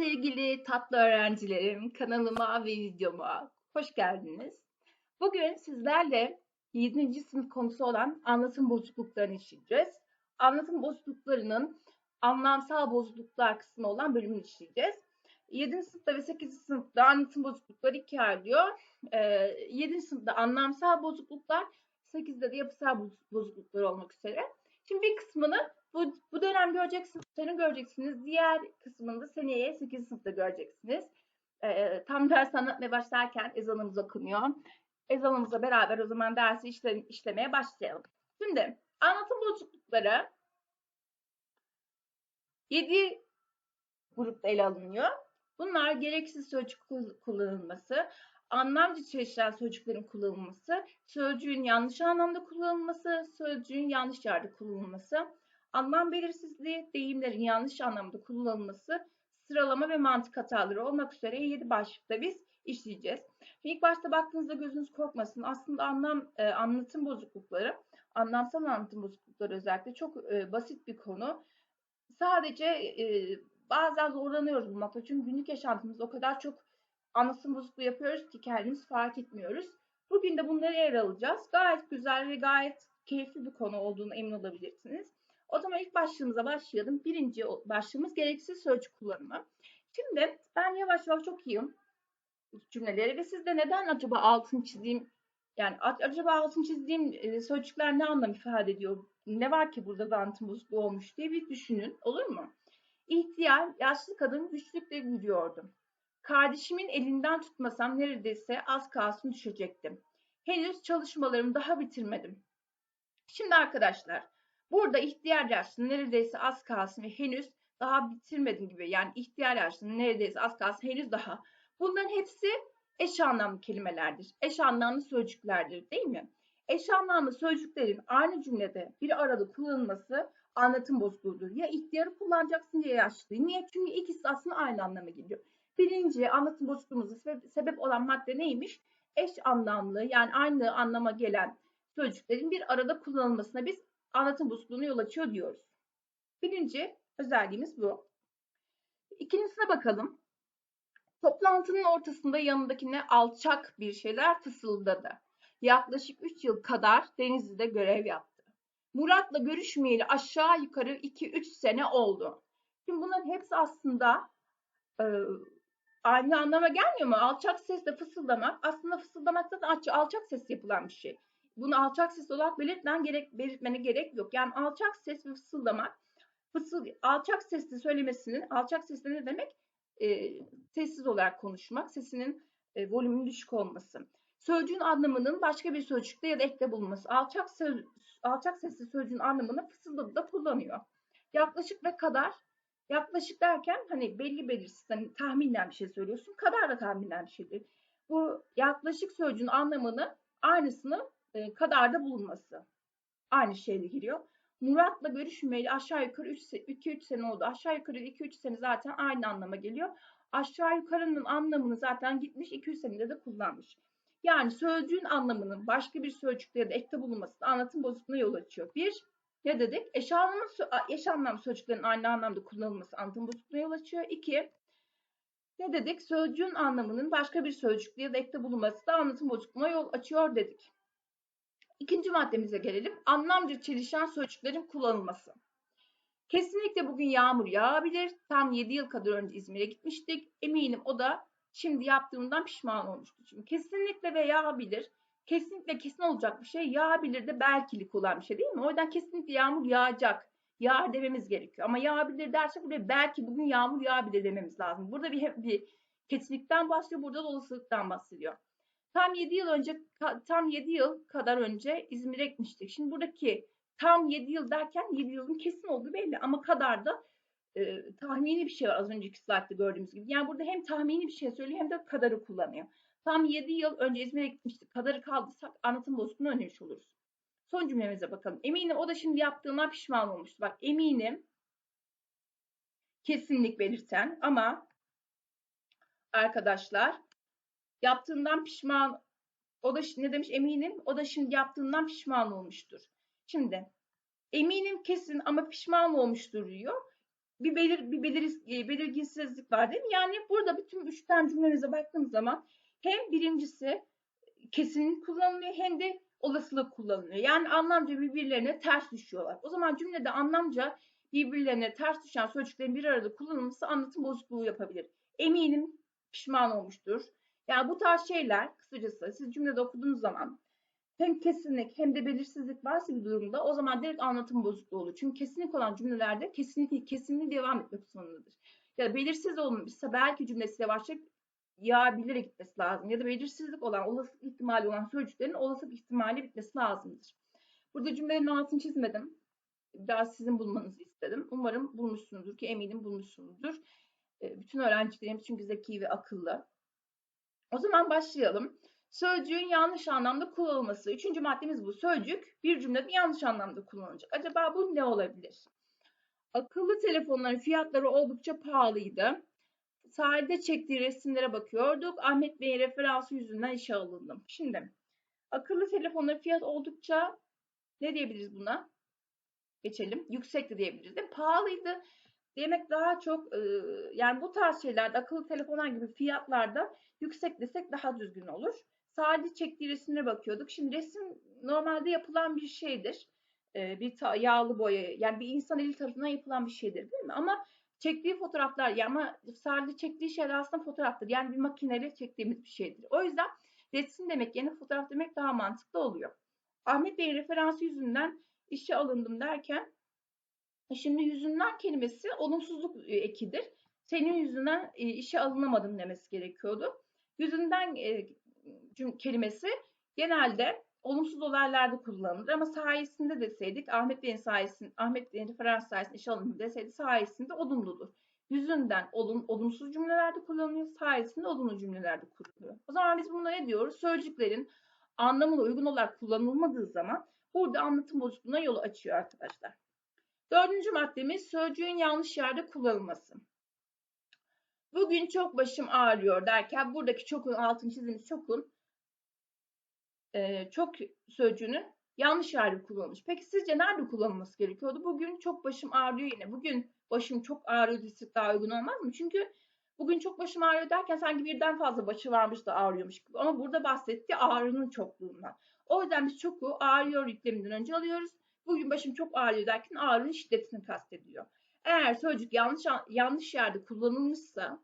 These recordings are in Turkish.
sevgili tatlı öğrencilerim, kanalıma ve videoma hoş geldiniz. Bugün sizlerle 7. sınıf konusu olan anlatım bozukluklarını işleyeceğiz. Anlatım bozukluklarının anlamsal bozukluklar kısmı olan bölümünü işleyeceğiz. 7. sınıfta ve 8. sınıfta anlatım bozuklukları ikiye ayrılıyor. Ee, 7. sınıfta anlamsal bozukluklar, 8'de de yapısal bozukluklar olmak üzere. Şimdi bir kısmını bu, bu dönem göreceksiniz, seni göreceksiniz. Diğer kısmını da seneye 8. sınıfta göreceksiniz. Ee, tam ders anlatmaya başlarken ezanımız okunuyor. Ezanımızla beraber o zaman dersi işle, işlemeye başlayalım. Şimdi anlatım bozuklukları 7 grupta ele alınıyor. Bunlar gereksiz sözcük kullanılması, anlamcı çelişen sözcüklerin kullanılması, sözcüğün yanlış anlamda kullanılması, sözcüğün yanlış yerde kullanılması, anlam belirsizliği, deyimlerin yanlış anlamda kullanılması, sıralama ve mantık hataları olmak üzere 7 başlıkta biz işleyeceğiz. İlk başta baktığınızda gözünüz korkmasın. Aslında anlam e, anlatım bozuklukları, anlamsal anlatım bozuklukları özellikle çok e, basit bir konu. Sadece e, bazen zorlanıyoruz bulmakta. Çünkü günlük yaşantımızda o kadar çok anlatım bozukluğu yapıyoruz ki kendimiz fark etmiyoruz. Bugün de bunları yer alacağız. Gayet güzel ve gayet keyifli bir konu olduğunu emin olabilirsiniz. O zaman ilk başlığımıza başlayalım. Birinci başlığımız gereksiz sözcük kullanımı. Şimdi ben yavaş yavaş çok iyiyim cümleleri ve sizde neden acaba altını çizeyim yani acaba altını çizdiğim sözcükler ne anlam ifade ediyor? Ne var ki burada dantın bozukluğu olmuş diye bir düşünün. Olur mu? İhtiyar, yaşlı kadın güçlükle yürüyordu. Kardeşimin elinden tutmasam neredeyse az kalsın düşecektim. Henüz çalışmalarımı daha bitirmedim. Şimdi arkadaşlar burada ihtiyar yaşlı neredeyse az kalsın ve henüz daha bitirmedim gibi. Yani ihtiyar yaşlı neredeyse az kalsın henüz daha. Bunların hepsi eş anlamlı kelimelerdir. Eş anlamlı sözcüklerdir değil mi? Eş anlamlı sözcüklerin aynı cümlede bir arada kullanılması anlatım bozukluğudur. Ya ihtiyarı kullanacaksın ya yaşlıyı. Niye? Çünkü ikisi aslında aynı anlama geliyor. Birinci anlatım bozukluğumuza sebep olan madde neymiş? Eş anlamlı yani aynı anlama gelen sözcüklerin bir arada kullanılmasına biz anlatım bozukluğuna yol açıyor diyoruz. Birinci özelliğimiz bu. İkincisine bakalım. Toplantının ortasında yanındakine alçak bir şeyler fısıldadı. Yaklaşık 3 yıl kadar Denizli'de görev yaptı. Murat'la görüşmeyeli aşağı yukarı 2-3 sene oldu. Şimdi bunların hepsi aslında aynı anlama gelmiyor mu? Alçak sesle fısıldamak aslında fısıldamak zaten alçak ses yapılan bir şey. Bunu alçak ses olarak belirtmen gerek, belirtmene gerek yok. Yani alçak ses ve fısıldamak fısıl, alçak sesle söylemesinin alçak sesle ne demek? E, sessiz olarak konuşmak, sesinin e, volümünün düşük olması. Sözcüğün anlamının başka bir sözcükte ya da ekte bulunması. Alçak, söz, alçak sesli sözcüğün anlamını fısıldadı da kullanıyor. Yaklaşık ve kadar Yaklaşık derken hani belli belirsiz hani tahminen bir şey söylüyorsun. Kadar da tahminen bir şeydir. Bu yaklaşık sözcüğün anlamını aynısını e, kadar da bulunması. Aynı şeyle giriyor. Murat'la görüşmeyeli aşağı yukarı 2-3 sene oldu. Aşağı yukarı 2-3 sene zaten aynı anlama geliyor. Aşağı yukarının anlamını zaten gitmiş 200 senede de kullanmış. Yani sözcüğün anlamının başka bir sözcükte ya da ekte bulunması anlatım bozukluğuna yol açıyor. Bir, ne dedik? Eş anlamlı, eş anlamlı sözcüklerin aynı anlamda kullanılması anlatım bozukluğuna yol açıyor. İki, ne dedik? Sözcüğün anlamının başka bir sözcükte ya da ekte bulunması da anlatım bozukluğuna yol açıyor dedik. İkinci maddemize gelelim. Anlamca çelişen sözcüklerin kullanılması. Kesinlikle bugün yağmur yağabilir. Tam 7 yıl kadar önce İzmir'e gitmiştik. Eminim o da şimdi yaptığımdan pişman olmuştu. Çünkü kesinlikle ve yağabilir kesinlikle kesin olacak bir şey yağabilir de belkilik olan bir şey değil mi? O yüzden kesinlikle yağmur yağacak. Yağar dememiz gerekiyor. Ama yağabilir dersek buraya belki bugün yağmur yağabilir dememiz lazım. Burada bir, bir kesinlikten bahsediyor. Burada da olasılıktan bahsediyor. Tam 7 yıl önce tam 7 yıl kadar önce İzmir'e gitmiştik. Şimdi buradaki tam 7 yıl derken 7 yılın kesin olduğu belli ama kadar da e, tahmini bir şey var az önceki slaytta gördüğümüz gibi. Yani burada hem tahmini bir şey söylüyor hem de kadarı kullanıyor. Tam 7 yıl önce İzmir'e gitmiştik. Kadarı kaldıysak anlatım bozukluğunu önlemiş oluruz. Son cümlemize bakalım. Eminim o da şimdi yaptığına pişman olmuştu. Bak eminim kesinlik belirten ama arkadaşlar yaptığından pişman o da ne demiş eminim o da şimdi yaptığından pişman olmuştur. Şimdi eminim kesin ama pişman olmuştur diyor. bir belir bir belir, e, belirginsizlik var değil mi? Yani burada bütün üç tane cümlemize baktığımız zaman hem birincisi kesinlik kullanılıyor hem de olasılık kullanılıyor. Yani anlamca birbirlerine ters düşüyorlar. O zaman cümlede anlamca birbirlerine ters düşen sözcüklerin bir arada kullanılması anlatım bozukluğu yapabilir. Eminim pişman olmuştur. Yani bu tarz şeyler kısacası siz cümlede okuduğunuz zaman hem kesinlik hem de belirsizlik varsa bir durumda o zaman direkt anlatım bozukluğu olur. Çünkü kesinlik olan cümlelerde kesinlik kesinliği devam etmek zorundadır. Ya da belirsiz olmuşsa belki cümlesiyle başlayıp ya bilerek gitmesi lazım. Ya da belirsizlik olan, olası ihtimali olan sözcüklerin olası ihtimali bitmesi lazımdır. Burada cümlenin altını çizmedim. Biraz sizin bulmanızı istedim. Umarım bulmuşsunuzdur ki eminim bulmuşsunuzdur. Bütün öğrencilerimiz çünkü zeki ve akıllı. O zaman başlayalım. Sözcüğün yanlış anlamda kullanılması. Üçüncü maddemiz bu. Sözcük bir cümlede yanlış anlamda kullanılacak. Acaba bu ne olabilir? Akıllı telefonların fiyatları oldukça pahalıydı. Sahilde çektiği resimlere bakıyorduk. Ahmet Bey'in referansı yüzünden işe alındım. Şimdi akıllı telefonların fiyat oldukça ne diyebiliriz buna? Geçelim. Yüksekti diyebiliriz. Değil mi? Pahalıydı. Demek daha çok e, yani bu tarz şeylerde akıllı telefonlar gibi fiyatlarda yüksek desek daha düzgün olur. Sadece çektiği resimlere bakıyorduk. Şimdi resim normalde yapılan bir şeydir. E, bir yağlı boya yani bir insan eli tarafından yapılan bir şeydir değil mi? Ama çektiği fotoğraflar ya ama sadece çektiği şeyler aslında fotoğraftır. Yani bir makineyle çektiğimiz bir şeydir. O yüzden resim demek yerine fotoğraf demek daha mantıklı oluyor. Ahmet Bey'in referansı yüzünden işe alındım derken şimdi yüzünden kelimesi olumsuzluk e, ekidir. Senin yüzünden e, işe alınamadım demesi gerekiyordu. Yüzünden e, kelimesi genelde olumsuz olaylarda kullanılır ama sayesinde deseydik Ahmet Bey'in sayesinde Ahmet Bey'in referans sayesinde iş alındı deseydi sayesinde olumludur. Yüzünden olum, olumsuz cümlelerde kullanılıyor, sayesinde olumlu cümlelerde kullanılıyor. O zaman biz buna ne diyoruz? Sözcüklerin anlamına uygun olarak kullanılmadığı zaman burada anlatım bozukluğuna yol açıyor arkadaşlar. Dördüncü maddemiz sözcüğün yanlış yerde kullanılması. Bugün çok başım ağrıyor derken buradaki çokun altını çizdiğimiz çokun e, çok sözcüğünün yanlış yerde kullanılmış. Peki sizce nerede kullanılması gerekiyordu? Bugün çok başım ağrıyor yine. Bugün başım çok ağrıyor desek daha uygun olmaz mı? Çünkü bugün çok başım ağrıyor derken sanki birden fazla başı varmış da ağrıyormuş gibi. Ama burada bahsettiği ağrının çokluğundan. O yüzden biz çoku ağrıyor yükleminden önce alıyoruz. Bugün başım çok ağrıyor derken ağrının şiddetini kastediyor. Eğer sözcük yanlış yanlış yerde kullanılmışsa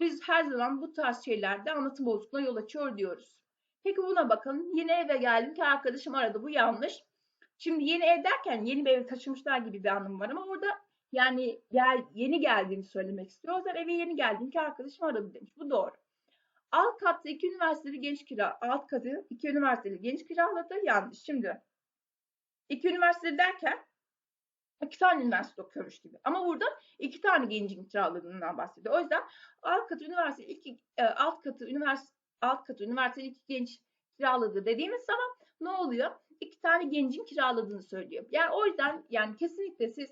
biz her zaman bu tarz şeylerde anlatım bozukluğuna yol açıyor diyoruz. Peki buna bakın. Yeni eve geldim ki arkadaşım aradı. Bu yanlış. Şimdi yeni ev derken yeni bir eve taşımışlar gibi bir anlam var ama orada yani gel, yeni geldiğini söylemek istiyor. O yüzden eve yeni geldim ki arkadaşım aradı demiş. Bu doğru. Alt katta iki üniversiteli genç kira, alt katı iki üniversiteli genç kiraladı. Yanlış. Şimdi iki üniversiteli derken iki tane üniversite okuyormuş gibi. Ama burada iki tane gencin kiraladığından bahsediyor. O yüzden alt katı üniversite iki e, alt katı üniversite alt katı üniversiteli iki genç kiraladı dediğimiz zaman ne oluyor? İki tane gencin kiraladığını söylüyor. Yani o yüzden yani kesinlikle siz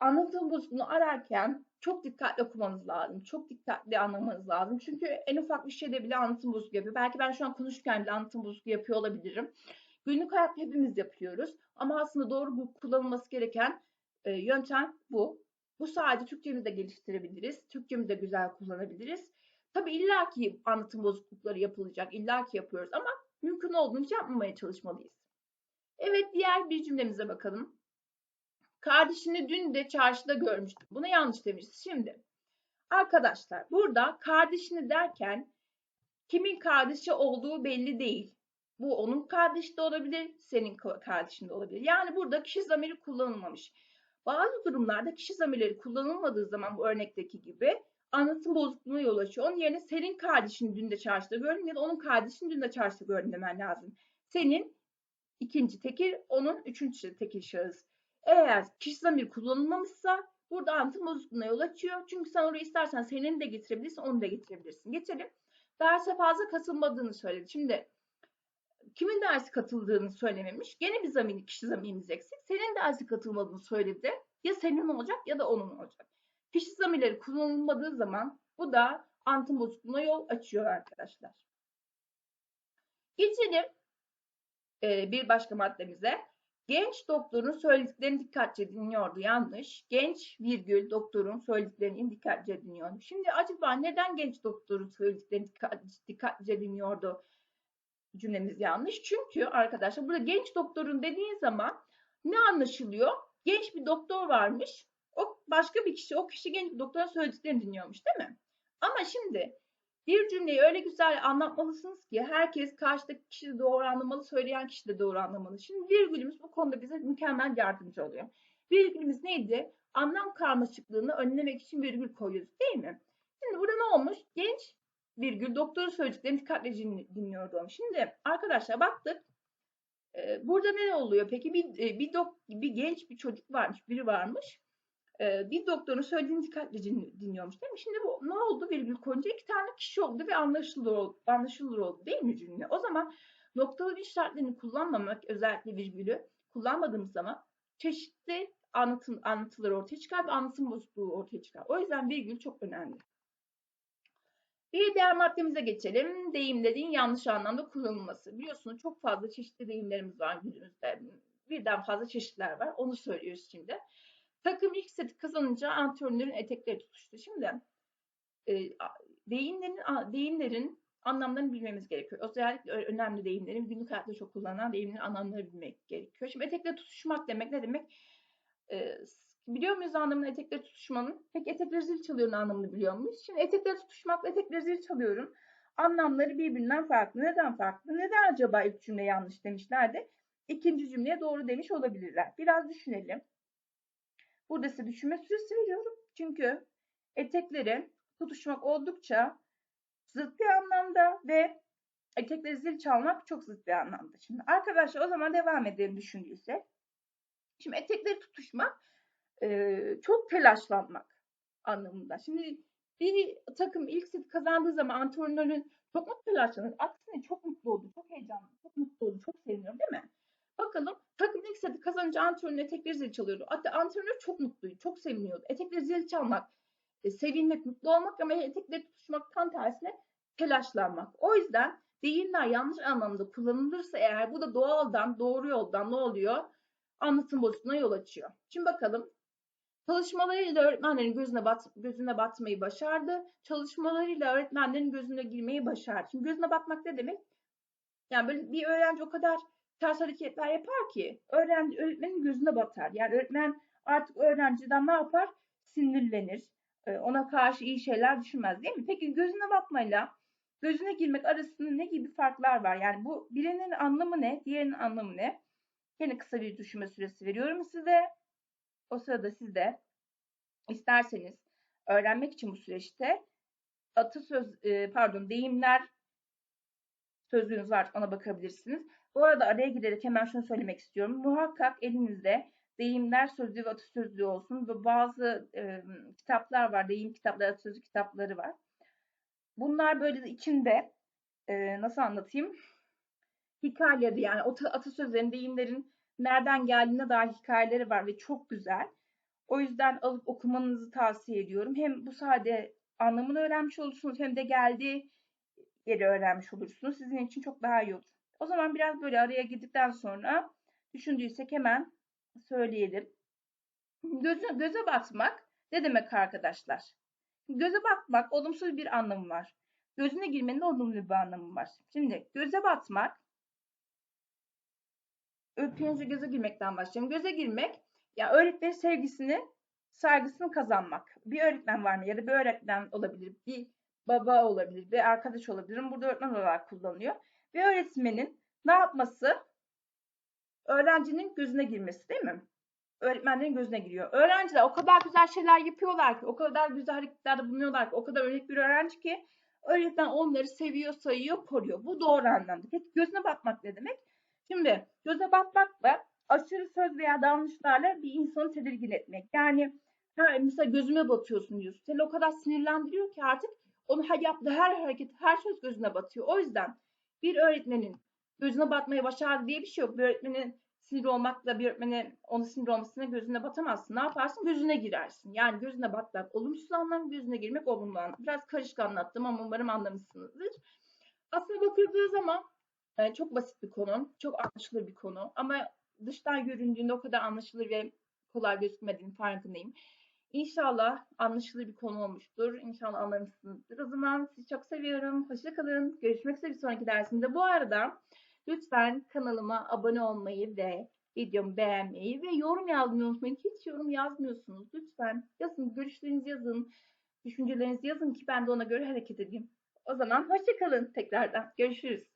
anlatım bozukluğunu ararken çok dikkatli okumanız lazım. Çok dikkatli anlamanız lazım. Çünkü en ufak bir şeyde bile anlatım bozukluğu yapıyor. Belki ben şu an konuşurken bile anlatım bozukluğu yapıyor olabilirim. Günlük hayatta hepimiz yapıyoruz. Ama aslında doğru bu kullanılması gereken e, yöntem bu. Bu sadece Türkçemizde geliştirebiliriz. Türkçemizde güzel kullanabiliriz. Tabii illaki anlatım bozuklukları yapılacak, illaki yapıyoruz ama mümkün olduğunca yapmamaya çalışmalıyız. Evet diğer bir cümlemize bakalım. Kardeşini dün de çarşıda görmüştüm. Buna yanlış demişiz. Şimdi arkadaşlar burada kardeşini derken kimin kardeşi olduğu belli değil. Bu onun kardeşi de olabilir, senin kardeşin de olabilir. Yani burada kişi zamiri kullanılmamış. Bazı durumlarda kişi zamirleri kullanılmadığı zaman bu örnekteki gibi anlatım bozukluğuna yol açıyor. Onun yerine senin kardeşini dün de çarşıda gördüm ya da onun kardeşini dün de çarşıda gördüm demen lazım. Senin ikinci tekil, onun üçüncü tekil şahıs. Eğer kişi zamir kullanılmamışsa burada anlatım bozukluğuna yol açıyor. Çünkü sen oraya istersen senin de getirebilirsin, onu da getirebilirsin. Geçelim. Derse fazla katılmadığını söyledi. Şimdi kimin dersi katıldığını söylememiş. Gene bir zamir, kişi zamirimiz eksik. Senin dersi katılmadığını söyledi. Ya senin olacak ya da onun olacak. Kişi zamirleri kullanılmadığı zaman bu da anlatım bozukluğuna yol açıyor arkadaşlar. Geçelim e, bir başka maddemize. Genç doktorun söylediklerini dikkatli dinliyordu. Yanlış. Genç virgül doktorun söylediklerini dikkatli dinliyordu. Şimdi acaba neden genç doktorun söylediklerini dikkat- dikkatlice dinliyordu? Cümlemiz yanlış. Çünkü arkadaşlar burada genç doktorun dediği zaman ne anlaşılıyor? Genç bir doktor varmış. O başka bir kişi, o kişi genç bir doktorun söylediklerini dinliyormuş değil mi? Ama şimdi bir cümleyi öyle güzel anlatmalısınız ki herkes karşıdaki kişi de doğru anlamalı, söyleyen kişi de doğru anlamalı. Şimdi virgülümüz bu konuda bize mükemmel yardımcı oluyor. Virgülümüz neydi? Anlam karmaşıklığını önlemek için virgül koyuyoruz değil mi? Şimdi burada ne olmuş? Genç virgül doktorun söylediklerini dikkatli din- dinliyordu. Şimdi arkadaşlar baktık. Burada ne oluyor peki? Bir, bir, dok, bir genç bir çocuk varmış, biri varmış. Ee, bir doktorun söylediğini dikkatli din- dinliyormuş değil mi? Şimdi bu ne oldu? Virgül koyunca iki tane kişi oldu ve anlaşılır oldu, anlaşılır oldu değil mi cümle? O zaman noktalı işaretlerini kullanmamak, özellikle virgülü kullanmadığımız zaman çeşitli anlatım, anlatılar ortaya çıkar ve anlatım bozukluğu ortaya çıkar. O yüzden virgül çok önemli. Bir diğer maddemize geçelim. Deyimlerin yanlış anlamda kullanılması. Biliyorsunuz çok fazla çeşitli deyimlerimiz var günümüzde. Birden fazla çeşitler var. Onu söylüyoruz şimdi. Takım ilk seti kazanınca antrenörün etekleri tutuştu. Şimdi e, deyimlerin deyimlerin anlamlarını bilmemiz gerekiyor. Özellikle önemli deyimlerin günlük hayatta çok kullanılan deyimlerin anlamlarını bilmek gerekiyor. Şimdi etekle tutuşmak demek ne demek? E, biliyor muyuz anlamını etekle tutuşmanın? Peki etekleri zil çalıyor'nun anlamını biliyor muyuz? Şimdi etekle tutuşmakla etekleri zil çalıyorum. Anlamları birbirinden farklı. Neden farklı? Neden acaba ilk cümle yanlış demişlerdi? İkinci cümleye doğru demiş olabilirler. Biraz düşünelim. Burada size düşünme süresi veriyorum. Çünkü etekleri tutuşmak oldukça zıt bir anlamda ve etekleri zil çalmak çok zıt bir anlamda. Şimdi arkadaşlar o zaman devam edelim düşündüysek. Şimdi etekleri tutuşmak eee, çok telaşlanmak anlamında. Şimdi bir takım ilk set kazandığı zaman antrenörün çok mu telaşlanır? Aksine çok mutlu oldu, çok heyecanlı, çok mutlu oldu, çok seviniyor değil mi? Bakalım takım ilk seti kazanınca antrenörün etekleri zil çalıyordu. Hatta antrenör çok mutluydu, çok seviniyordu. Etekleri zil çalmak, e, sevinmek, mutlu olmak ama etekleri tutuşmak tam tersine telaşlanmak. O yüzden deyimler yanlış anlamda kullanılırsa eğer bu da doğaldan, doğru yoldan ne oluyor? Anlatım bozukluğuna yol açıyor. Şimdi bakalım. Çalışmalarıyla öğretmenlerin gözüne bat, gözüne batmayı başardı. Çalışmalarıyla öğretmenlerin gözüne girmeyi başardı. Şimdi gözüne batmak ne demek? Yani böyle bir öğrenci o kadar ters hareketler yapar ki öğrenci öğretmenin gözüne batar. Yani öğretmen artık öğrenciden ne yapar? Sinirlenir. Ee, Ona karşı iyi şeyler düşünmez değil mi? Peki gözüne batmayla gözüne girmek arasında ne gibi farklar var? Yani bu birinin anlamı ne? Diğerinin anlamı ne? Yine kısa bir düşünme süresi veriyorum size. O sırada siz de isterseniz öğrenmek için bu süreçte atasöz e, pardon deyimler sözlüğünüz var ona bakabilirsiniz. Bu arada araya girerek hemen şunu söylemek istiyorum. Muhakkak elinizde deyimler sözlüğü ve atasözlüğü olsun ve bazı e, kitaplar var. Deyim kitapları, atasözlü kitapları var. Bunlar böyle içinde e, nasıl anlatayım? Hikayeleri yani atasözlerin, deyimlerin nereden geldiğine dair hikayeleri var ve çok güzel. O yüzden alıp okumanızı tavsiye ediyorum. Hem bu sade anlamını öğrenmiş olursunuz hem de geldiği yeri öğrenmiş olursunuz. Sizin için çok daha iyi olur. O zaman biraz böyle araya girdikten sonra düşündüysek hemen söyleyelim. Göze, göze batmak ne demek arkadaşlar? Göze batmak olumsuz bir anlamı var. Gözüne girmenin olumlu bir anlamı var. Şimdi göze batmak öpünce göze girmekten başlayalım. Göze girmek ya öğretmenin sevgisini, saygısını kazanmak. Bir öğretmen var mı? Ya da bir öğretmen olabilir, bir baba olabilir, bir arkadaş olabilir. Burada öğretmen olarak kullanılıyor. Bir öğretmenin ne yapması? Öğrencinin gözüne girmesi değil mi? Öğretmenlerin gözüne giriyor. Öğrenciler o kadar güzel şeyler yapıyorlar ki, o kadar güzel hareketlerde bulunuyorlar ki, o kadar örnek bir öğrenci ki öğretmen onları seviyor, sayıyor, koruyor. Bu doğru anlamda. Peki gözüne batmak ne demek? Şimdi göze batmakla aşırı söz veya davranışlarla bir insanı tedirgin etmek. Yani ha, mesela gözüme batıyorsun diyorsun. Seni o kadar sinirlendiriyor ki artık onun her yaptığı her hareket, her söz gözüne batıyor. O yüzden bir öğretmenin gözüne batmaya başardı diye bir şey yok. Bir öğretmenin sinir olmakla bir öğretmenin onun sinir olmasına gözüne batamazsın. Ne yaparsın? Gözüne girersin. Yani gözüne batmak olumsuz anlam, gözüne girmek olumlu anlam. Biraz karışık anlattım ama umarım anlamışsınızdır. Aslında bakıldığı zaman e, çok basit bir konu, çok anlaşılır bir konu ama dıştan göründüğünde o kadar anlaşılır ve kolay gözükmediğinin farkındayım. İnşallah anlaşılır bir konu olmuştur. İnşallah anlamışsınızdır. O zaman sizi çok seviyorum. Hoşça kalın. Görüşmek üzere bir sonraki dersimde. Bu arada lütfen kanalıma abone olmayı ve videomu beğenmeyi ve yorum yazmayı unutmayın. Hiç yorum yazmıyorsunuz. Lütfen yazın. Görüşlerinizi yazın. Düşüncelerinizi yazın ki ben de ona göre hareket edeyim. O zaman hoşça kalın tekrardan. Görüşürüz.